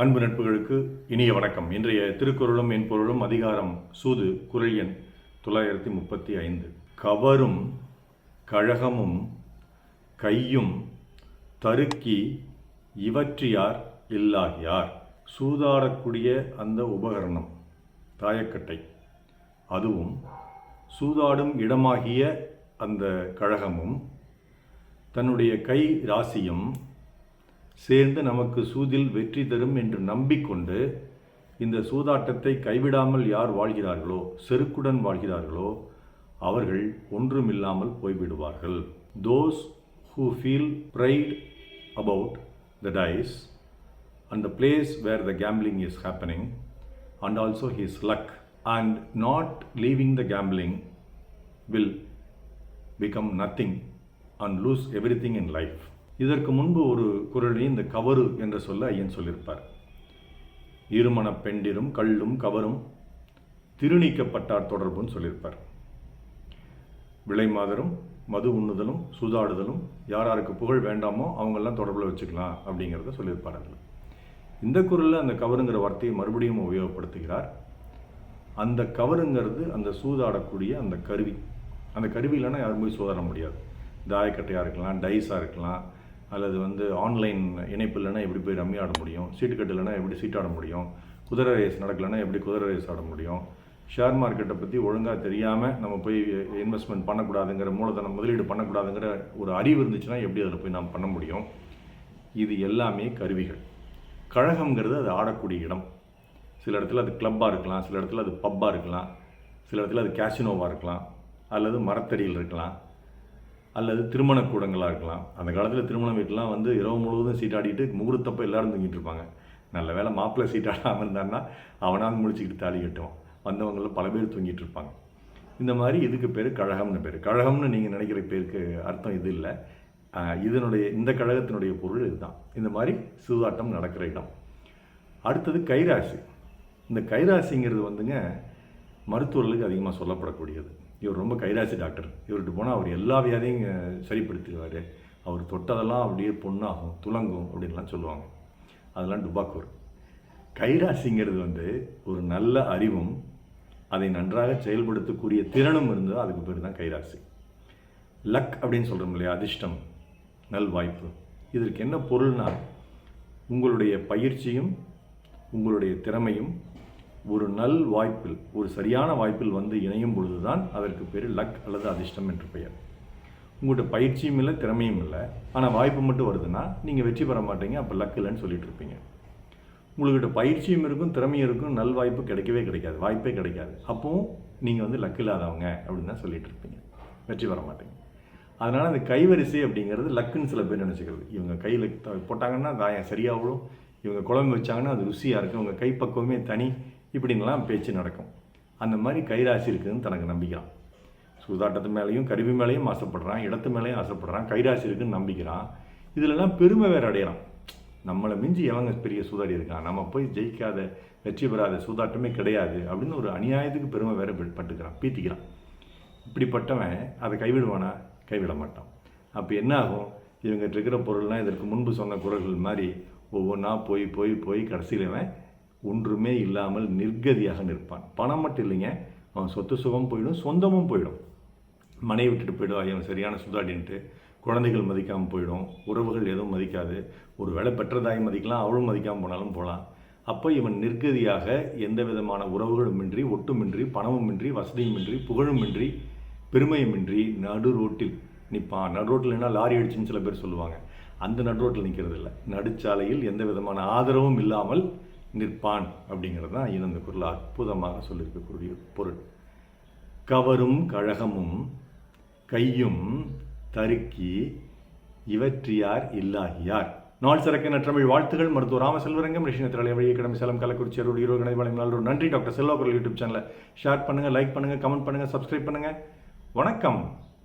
அன்பு நட்புகளுக்கு இனிய வணக்கம். இன்றைய திருக்குறளும் என் பொருளும் அதிகாரம் சூது குரல் எண் தொள்ளாயிரத்தி முப்பத்தி ஐந்து. கவரும் கழகமும் கையும் தருக்கி இவற்றியார் இல்லாகியார். சூதாடக்கூடிய அந்த உபகரணம் தாயக்கட்டை. அதுவும் சூதாடும் இடமாகிய அந்த கழகமும் தன்னுடைய கை ராசியும் சேர்ந்து நமக்கு சூதில் வெற்றி தரும் என்று நம்பிக்கொண்டு இந்த சூதாட்டத்தை கைவிடாமல் யார் வாழ்கிறார்களோ செருக்குடன் வாழ்கிறார்களோ அவர்கள் ஒன்றுமில்லாமல் போய்விடுவார்கள் those who feel pride about the dice and the place where the gambling is happening and also he's luck and not leaving the gambling will become nothing and lose everything in life இதற்கு முன்பு ஒரு குரலில் இந்த cover என்ற சொல்ல ஐயன் சொல்லியிருப்பார். இருமண பெண்டிரும் கள்ளும் கவரும் திருநீக்கப்பட்டார் தொடர்புன்னு சொல்லியிருப்பார். விலை மாதரும் மது உண்ணுதலும் சூதாடுதலும் யார் யாருக்கு புகழ் வேண்டாமோ அவங்கெல்லாம் தொடர்பில் வச்சுக்கலாம் அப்படிங்கிறத சொல்லியிருப்பார் அதில். இந்த குரலில் அந்த கவருங்கிற வார்த்தையை மறுபடியும் உபயோகப்படுத்துகிறார். அந்த கவருங்கிறது அந்த சூதாடக்கூடிய அந்த கருவி. அந்த கருவி இல்லைன்னா யாரும் போய் சூதாட முடியாது. தாயக்கட்டையாக இருக்கலாம் டைஸாக இருக்கலாம் அல்லது வந்து ஆன்லைன் இணைப்பு இல்லைன்னா எப்படி போய் ரம்மி ஆட முடியும்? சீட்டு கட்டலைன்னா எப்படி சீட் ஆட முடியும்? குதிரை ரேஸ் நடக்கலைன்னா எப்படி குதிரை ரேஸ் ஆட முடியும்? ஷேர் மார்க்கெட்டை பற்றி ஒழுங்காக தெரியாமல் நம்ம போய் இன்வெஸ்ட்மெண்ட் பண்ணக்கூடாதுங்கிற மூலதனம் முதலீடு பண்ணக்கூடாதுங்கிற ஒரு அறிவு இருந்துச்சுன்னா எப்படி அதில் போய் நாம் பண்ண முடியும்? இது எல்லாமே கருவிகள். கழகங்கிறது அது ஆடக்கூடிய இடம். சில இடத்துல அது கிளப்பாக இருக்கலாம் சில இடத்துல அது பப்பாக இருக்கலாம் சில இடத்துல அது கேசினோவாக இருக்கலாம் அல்லது மரத்தடியில் இருக்கலாம். அல்லது திருமண கூடங்களாக இருக்கலாம். அந்த காலத்தில் திருமண வீட்டெலாம் வந்து இரவு முழுவதும் சீட்டாடிட்டு முகூர்த்தப்போ எல்லாரும் தூங்கிட்டு இருப்பாங்க. நல்ல வேளை மாப்பிள்ளை சீட்டாடாமல் இருந்தான்னா அவனால் முடிச்சுக்கிட்டு தாலி கட்டுவான். வந்தவங்களில் பல பேர் தூங்கிட்டு இருப்பாங்க. இந்த மாதிரி இதுக்கு பேர் கழகம்னு பேர். கழகம்னு நீங்கள் நினைக்கிற பேருக்கு அர்த்தம் இது இல்லை. இதனுடைய இந்த கழகத்தினுடைய பொருள் இதுதான். இந்த மாதிரி சூதாட்டம் நடக்கிற இடம். அடுத்தது கைராசி. இந்த கைராசிங்கிறது வந்துங்க மருத்துவர்களுக்கு அதிகமாக சொல்லப்படக்கூடியது. இவர் ரொம்ப கைராசி டாக்டர். இவர்கிட்ட போனால் அவர் எல்லா வியாதியும் அஹ், சரிப்படுத்திடுவார். அவர் தொட்டதெல்லாம் அப்படியே பொண்ணாகும் துலங்கும் அப்படின்லாம் சொல்லுவாங்க. அதெல்லாம் டுபாக்கூர். கைராசிங்கிறது வந்து ஒரு நல்ல அறிவும் அதை நன்றாக செயல்படுத்தக்கூடிய திறனும் இருந்தால் அதுக்கு பேர் தான் கைராசி. லக் அப்படின்னு சொல்கிறோம் இல்லையா அதிர்ஷ்டம் நல் வாய்ப்பு இதற்கு என்ன பொருள்னா உங்களுடைய பயிற்சியும் உங்களுடைய திறமையும் ஒரு நல் வாய்ப்பில் ஒரு சரியான வாய்ப்பில் வந்து இணையும் பொழுது தான் அதற்கு பேர் லக் அல்லது அதிர்ஷ்டம் என்று பெயர். உங்கள்கிட்ட பயிற்சியும் இல்லை திறமையும் இல்லை. ஆனால் வாய்ப்பு மட்டும் வருதுன்னா நீங்கள் வெற்றி பெற மாட்டீங்க அப்போ லக் இல்லைன்னு சொல்லிட்டு இருப்பீங்க. உங்கள்கிட்ட பயிற்சியும் இருக்கும் திறமையும் இருக்கும் நல் வாய்ப்பு கிடைக்கவே கிடைக்காது வாய்ப்பே கிடைக்காது. அப்போவும் நீங்கள் வந்து லக் இல்லாதவங்க அப்படின்னு தான் சொல்லிட்டு இருப்பீங்க. வெற்றி பெற மாட்டீங்க. அதனால் அந்த கைவரிசை அப்படிங்கிறது லக்குன்னு சில பேர் நினச்சிக்கிறது. இவங்க கையில் போட்டாங்கன்னா தாயம் சரியாக இவங்க குழம்பு வச்சாங்கன்னா அது ருசியாக இருக்கும் இவங்க கைப்பக்குவமே தனி. இப்படின்லாம் பேச்சு நடக்கும். அந்த மாதிரி கைராசி இருக்குதுன்னு தனக்கு நம்பிக்கிறான். சூதாட்டத்து மேலேயும் கருவி மேலேயும் ஆசைப்படுறான் இடத்து மேலேயும் ஆசைப்படுறான் கைராசி இருக்குன்னு நம்பிக்கிறான். இதிலெல்லாம் பெருமை வேறு அடையிறான். நம்மளை மிஞ்சி எவங்க பெரிய சூதாடி இருக்கான். நம்ம போய் ஜெயிக்காத வெற்றி பெறாத சூதாட்டமே கிடையாது அப்படின்னு ஒரு அநியாயத்துக்கு பெருமை வேற பட்டுக்கிறான் பீத்திக்கிறான். இப்படிப்பட்டவன் அதை கைவிடுவானா? கைவிட மாட்டான். அப்போ என்ன ஆகும்? இவங்ககிட்ட இருக்கிற பொருள்லாம் இதற்கு முன்பு சொன்ன குரல்கள் மாதிரி ஒவ்வொன்றா போய் போய் போய் கடைசியில் ஒன்றுமே இல்லாமல் நிர்கதியாக நிற்பான். பணம் மட்டும் இல்லைங்க. அவன் சொத்து சுகம் போயிடும் சொந்தமும் போயிடும். மனைவி விட்டுட்டு போயிடுவா இவன் சரியான சுதாடின்ட்டு. குழந்தைகள் மதிக்காமல் போயிடும். உறவுகள் எதுவும் மதிக்காது. ஒரு வேலை பெற்றதாய் மதிக்கலாம் அவளும் மதிக்காமல் போனாலும் போகலாம். அப்போ இவன் நிர்கதியாக எந்த விதமான உறவுகளுமின்றி ஒட்டுமின்றி பணமுமின்றி வசதியுமின்றி புகழுமின்றி பெருமையுமின்றி நடு ரோட்டில் நிற்பான். நடு ரோட்டில் என்ன லாரி அடிச்சுன்னு சில பேர் சொல்லுவாங்க. அந்த நடு ரோட்டில் நிற்கிறது இல்லை நடுச்சாலையில் எந்த விதமான ஆதரவும் இல்லாமல் நிற்பான் அப்படிங்கிறது தான் இந்த குரல் அற்புதமாக சொல்லியிருக்கக்கூடிய பொருள். கவரும் கழகமும் கையும் தருக்கி இவற்றியார் இல்லாகியார். நாள் சிறக்க நற்றமிழ் வாழ்த்துகள். மருத்துவ ராமசெல்வரங்கம் ரிஷினத்திரலை வழியை கடமை சேலம் கள்ளக்குறிச்சி அருள் ஈரோடு கணை நல்லூர் நன்றி. டாக்டர் செல்வா குரல் யூடியூப் சேனலை ஷேர் பண்ணுங்கள் லைக் பண்ணுங்கள் கமெண்ட் பண்ணுங்கள் சப்ஸ்கிரைப் பண்ணுங்கள் வணக்கம்.